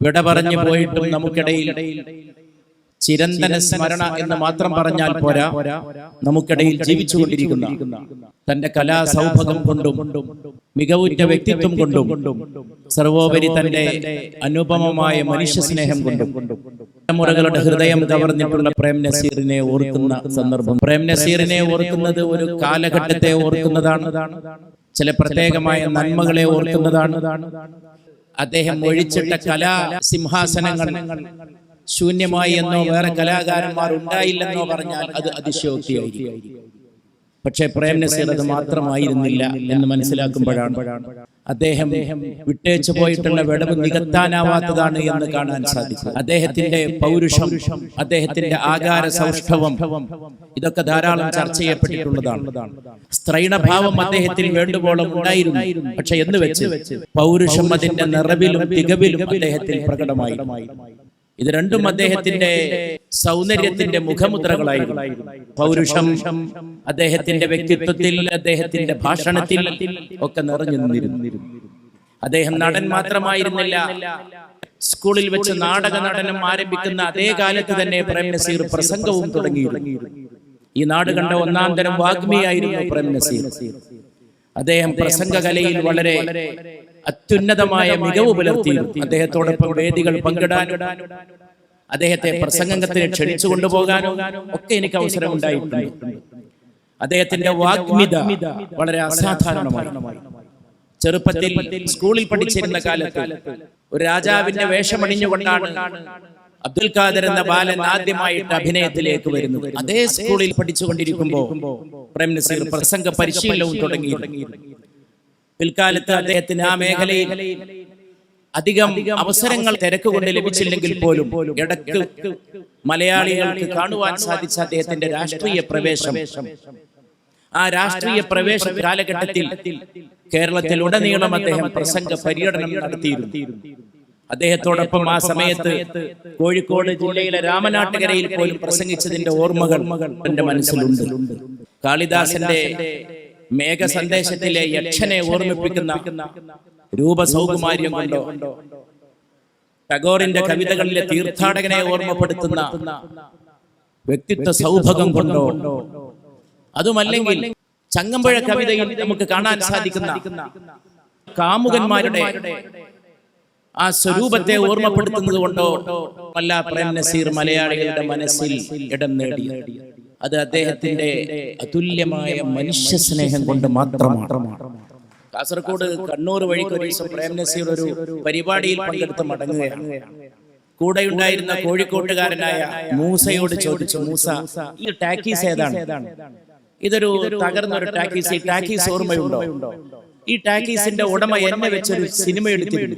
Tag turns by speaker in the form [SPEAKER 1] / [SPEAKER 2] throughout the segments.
[SPEAKER 1] വിട പറഞ്ഞു പോയിട്ടും നമുക്കിടയിൽ ചിരന്തന സ്മരണ എന്ന് മാത്രം പറഞ്ഞാൽ പോരാ. നമുക്കിടയിൽ ജീവിച്ചുകൊണ്ടിരിക്കുന്ന തന്റെ കലാ സൗഭഗം കൊണ്ടും മികവുറ്റ വ്യക്തിത്വം കൊണ്ടും സർവോപരി തന്റെ അനുപമമായ മനുഷ്യ സ്നേഹം കൊണ്ടും തലമുറകളുടെ ഹൃദയം കവർന്നിട്ടുള്ള പ്രേം നസീറിനെ ഓർക്കുന്ന സന്ദർഭം. പ്രേം നസീറിനെ ഓർക്കുന്നത് ഒരു കാലഘട്ടത്തെ ഓർക്കുന്നതാണ്. ചില പ്രത്യേകമായ നന്മകളെ ഓർക്കുന്നതാണ്. അദ്ദേഹം ഒഴിച്ചിട്ട കലാ സിംഹാസനങ്ങൾ ശൂന്യമായി എന്നോ വേറെ കലാകാരന്മാർ ഉണ്ടായില്ലെന്നോ പറഞ്ഞാൽ അത് അതിശയോക്തിയായിരിക്കും. പക്ഷേ പ്രേം നസീർ അത് മാത്രമായിരുന്നില്ല എന്ന് മനസ്സിലാക്കുമ്പോഴാണ് അദ്ദേഹം വിട്ടേച്ചു പോയിട്ടുള്ള വിടവ് നികത്താനാവാത്തതാണ് എന്ന് കാണാൻ സാധിക്കും അദ്ദേഹത്തിന്റെ പൗരുഷം അദ്ദേഹത്തിന്റെ ആകാര സൗഷ്ഠവം ഇതൊക്കെ ധാരാളം ചർച്ച ചെയ്യപ്പെട്ടിട്ടുള്ളതാണ്. സ്ത്രൈണഭാവം അദ്ദേഹത്തിൽ വേണ്ടുവോളം ഉണ്ടായിരുന്നു. പക്ഷെ എന്ന് വെച്ച് പൗരുഷം അതിന്റെ നിറവിലും തികവിലും അദ്ദേഹത്തിൽ പ്രകടമായി. ഇത് രണ്ടും അദ്ദേഹത്തിന്റെ സൗന്ദര്യത്തിന്റെ മുഖമുദ്രകളായിരുന്നു. പൗരുഷം അദ്ദേഹത്തിന്റെ വ്യക്തിത്വത്തിൽ അദ്ദേഹത്തിന്റെ ഭാഷണത്തിൽ ഒക്കെ നിറഞ്ഞു നിന്നിരുന്നിരുന്നു അദ്ദേഹം നടൻ മാത്രമായിരുന്നില്ല. സ്കൂളിൽ വെച്ച് നാടക നടനം ആരംഭിക്കുന്ന അതേ കാലത്ത് തന്നെ പ്രേം നസീർ പ്രസംഗവും തുടങ്ങി ഈ നാട് കണ്ട ഒന്നാം തരം വാഗ്മിയായിരുന്നു പ്രേം നസീർ. അദ്ദേഹം പ്രസംഗകലയിൽ വളരെ അത്യുന്നതമായ മികവ് പുലർത്തി അദ്ദേഹത്തോടൊപ്പം വേദികൾ പങ്കിടാനും അദ്ദേഹത്തെ പ്രസംഗത്തിന് ക്ഷണിച്ചു കൊണ്ടുപോകാനോ ഒക്കെ എനിക്ക് അവസരം ഉണ്ടായിട്ടുണ്ട്. അദ്ദേഹത്തിന്റെ വാഗ്മിത വളരെ അസാധാരണമായി. ചെറുപ്പത്തിൽ സ്കൂളിൽ പഠിച്ചിരുന്ന കാലത്ത് ഒരു രാജാവിന്റെ വേഷമണിഞ്ഞുകൊണ്ടാണ് അബ്ദുൽ ഖാദർ എന്ന ബാലൻ ആദ്യമായിട്ട് അഭിനയത്തിലേക്ക് വരുന്നത്. അതേ സ്കൂളിൽ പഠിച്ചുകൊണ്ടിരിക്കുമ്പോൾ പ്രേം നസീർ പ്രസംഗ പരിശീലനവും തുടങ്ങി പിൽക്കാലത്ത് അദ്ദേഹത്തിന് ആ മേഖലയിൽ അധികം അവസരങ്ങൾ തിരക്ക് കൊണ്ട് ലഭിച്ചില്ലെങ്കിൽ പോലും ഇടയ്ക്ക് മലയാളികൾക്ക് കാണുവാൻ സാധിച്ച അദ്ദേഹത്തിന്റെ രാഷ്ട്രീയ പ്രവേശം. ആ രാഷ്ട്രീയ പ്രവേശ കാലഘട്ടത്തിൽ കേരളത്തിൽ ഉടനീളം അദ്ദേഹം പ്രസംഗ പര്യടനം നടത്തിയിരുന്നു. അദ്ദേഹത്തോടൊപ്പം ആ സമയത്ത് കോഴിക്കോട് ജില്ലയിലെ രാമനാട്ടുകരയിൽ പോലും പ്രസംഗിച്ചതിന്റെ ഓർമ്മകൾ എന്റെ മനസ്സിലുണ്ട്. കാളിദാസന്റെ മേഘ സന്ദേശത്തിലെ യക്ഷനെ ഓർമ്മിപ്പിക്കുന്ന രൂപസൗകുമാര്യം കൊണ്ടോ ടഗോറിന്റെ കവിതകളിലെ തീർത്ഥാടകനെ ഓർമ്മപ്പെടുത്തുന്ന വ്യക്തിത്വ സൗഭഗം കൊണ്ടോ അതുമല്ലെങ്കിൽ ചങ്ങമ്പുഴ കവിതയിൽ നമുക്ക് കാണാൻ സാധിക്കുന്ന കാമുകന്മാരുടെ ആ സ്വരൂപത്തെ ഓർമ്മപ്പെടുത്തുന്നത് കൊണ്ടോ അല്ല പ്രേം നസീർ മലയാളികളുടെ മനസ്സിൽ ഇടം നേടി അത് അദ്ദേഹത്തിന്റെ അതുല്യമായ മനുഷ്യ സ്നേഹം കൊണ്ട് മാത്രമാണ്. കാസർഗോഡ് കണ്ണൂർ വഴിക്ക് ഒരു ദിവസം പ്രേം നസീർ ഒരു പരിപാടിയിൽ പങ്കെടുത്ത് മടങ്ങുകയാണ്. കൂടെ ഉണ്ടായിരുന്ന കോഴിക്കോട്ടുകാരനായ മൂസയോട് ചോദിച്ചു മൂസ ഈ ടാക്കീസ് ഏതാണ്? ഇതൊരു തകർന്ന ഒരു ടാക്കീസ് ഈ ടാക്കീസ് ഓർമ്മയുണ്ടോ? ഈ ടാക്കീസിന്റെ ഉടമ എന്നെ വെച്ചൊരു സിനിമ എടുത്തിരുന്നു.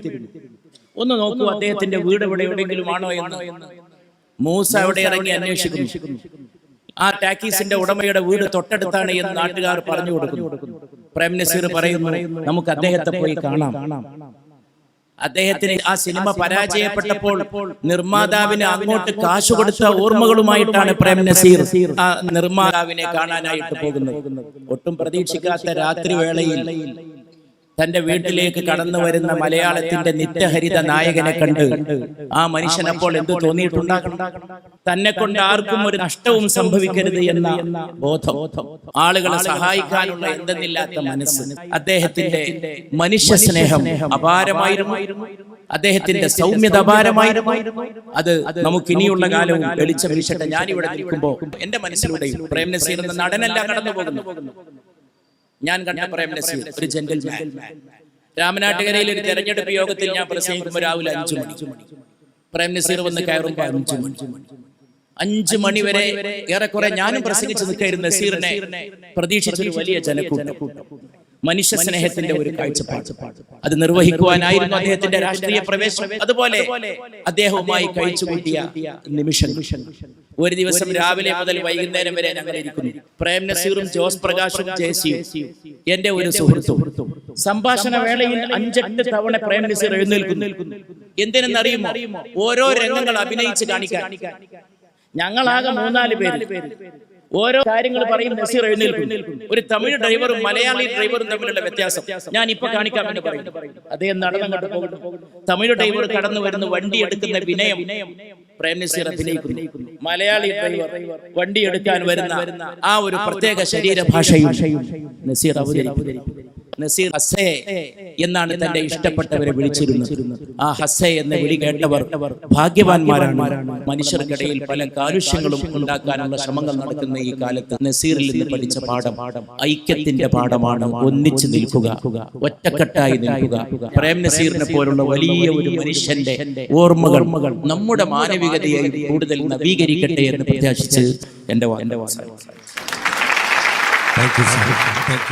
[SPEAKER 1] ഒന്ന് നോക്കൂ അദ്ദേഹത്തിന്റെ വീട് ഇവിടെ എവിടെയെങ്കിലും ആണോ എന്ന്. മൂസ അവിടെ ഇറങ്ങി അന്വേഷിക്കുന്നു. ആ ടാക്കീസിന്റെ ഉടമയുടെ വീട് തൊട്ടടുത്താണ് എന്ന് നാട്ടുകാർ പറഞ്ഞു കൊടുക്കുന്നു. പ്രേം നസീർ പറയുന്നു നമുക്ക് അദ്ദേഹത്തെ പോയി കാണാം. അദ്ദേഹത്തിന് ആ സിനിമ പരാജയപ്പെട്ടപ്പോൾ നിർമ്മാതാവിന് അങ്ങോട്ട് കാശ് കൊടുത്ത ഓർമ്മകളുമായിട്ടാണ് പ്രേം നസീർ ആ നിർമ്മാതാവിനെ കാണാനായിട്ട് പോകുന്നത്. ഒട്ടും പ്രതീക്ഷിക്കാത്ത രാത്രി വേളയിൽ തന്റെ വീട്ടിലേക്ക് കടന്നു വരുന്ന മലയാളത്തിന്റെ നിത്യഹരിത നായകനെ കണ്ട് ആ മനുഷ്യൻ അപ്പോൾ എന്ത് തോന്നിയിട്ടുണ്ടാകണം തന്നെ കൊണ്ട് ആർക്കും ഒരു നഷ്ടവും സംഭവിക്കരുത് എന്ന ബോധം. ആളുകളെ സഹായിക്കാനുള്ള എന്തെന്നില്ലാത്ത മനസ്സ്. അദ്ദേഹത്തിന്റെ മനുഷ്യ സ്നേഹം അപാരമായിരുന്നു. അദ്ദേഹത്തിന്റെ സൗമ്യത അപാരമായിരുന്നു. അത് നമുക്ക് ഇനിയുള്ള കാലവും വെളിച്ചം വീശട്ടെ. ഞാനിവിടെ നിൽക്കുമ്പോൾ എന്റെ മനസ്സിലൂടെയും പ്രേം നസീർ എന്ന നടനല്ല കടന്നു പോകുന്നു ഞാൻ കണ്ട പ്രേം നസീർ ഒരു ജെന്റിൽമാൻ രാമനാട്ടുകരയിൽ ഒരു തെരഞ്ഞെടുപ്പ് യോഗത്തിൽ ഞാൻ പ്രസംഗിക്കുമ്പോൾ രാവിലെ അഞ്ചു മണി പ്രേം നസീർ വന്ന് കയറുമ്പോൾ അഞ്ചു മണി അഞ്ചു മണി വരെ ഏറെക്കുറെ ഞാനും പ്രസംഗിച്ചു നിൽക്കായിരുന്നു നസീറിനെ പ്രതീക്ഷിച്ചൊരു വലിയ ജനക്കൂട്ടം. മനുഷ്യ സ്നേഹത്തിന്റെ ഒരു കാഴ്ചപ്പാട്. അത് നിർവഹിക്കുവാനായിരുന്നു അദ്ദേഹത്തിന്റെ രാഷ്ട്രീയ പ്രവേശനം അതുപോലെ അദ്ദേഹവുമായി കഴിച്ചുകൂട്ടിയ നിമിഷം ഒരു ദിവസം രാവിലെ മുതൽ വൈകുന്നേരം വരെ ഞങ്ങൾ ഇരിക്കുന്നു. പ്രേം നസീറും ജോസ് പ്രകാശും ജയസിയും എന്റെ ഒരു സുഹൃത്തും. സംഭാഷണ വേളയിൽ അഞ്ചെട്ട് തവണ പ്രേം നസീർ എഴുന്നേൽക്കുന്നു. എന്തിനെന്നറിയുമോ ഓരോ രംഗങ്ങൾ അഭിനയിച്ച് കാണിക്കാൻ. ഞങ്ങളാകെ മൂന്നാൽ പേര്. ഓരോ കാര്യങ്ങൾ പറയും നസീർ എഴുന്നേൽക്കും. ഒരു തമിഴ് ഡ്രൈവറും മലയാളി ഡ്രൈവറും തമ്മിലുള്ള വ്യത്യാസം. ഞാൻ ഇപ്പൊ കാണിക്കാമെന്ന് പറയും അദ്ദേഹം നടന്നങ്ങോട്ട് പോകുന്നു. തമിഴ് ഡ്രൈവർ കടന്നു വരുന്ന വണ്ടി എടുക്കുന്ന വിനയം. പ്രേം നസീർ അഭിനയിക്കുന്നു. മലയാളി ഡ്രൈവർ വണ്ടി എടുക്കാൻ വരുന്ന ആ ഒരു പ്രത്യേക ശരീരഭാഷയും നസീർ അവതരിപ്പിക്കുന്നു. നസീർ ഹസ്സേ എന്നാണ് തന്റെ ഇഷ്ടപ്പെട്ടവരെ വിളിച്ചിരുന്നത്. ആ ഹസ്സേ എന്ന വിളി കേട്ടവർ ഭാഗ്യവാന്മാരാണ്. മനുഷ്യർക്കിടയിൽ പല കാലുഷ്യങ്ങളും ഉണ്ടാക്കാനുള്ള ശ്രമങ്ങൾ നടക്കുന്ന ഈ കാലത്ത് നസീറിൽ നിന്ന് പഠിച്ച പാഠം ഐക്യത്തിന്റെ പാഠമാണ്. ഒന്നിച്ചു നിൽക്കുക ഒറ്റക്കെട്ടായി നിൽക്കുക. പ്രേം നസീറിനെ പോലുള്ള വലിയ ഒരു മനുഷ്യന്റെ ഓർമ്മകൾ നമ്മുടെ മാനവികതയെ കൂടുതൽ നവീകരിക്കട്ടെ എന്ന് പ്രത്യാശിച്ച് എന്റെ വാ-
[SPEAKER 2] താങ്ക് യു താങ്ക്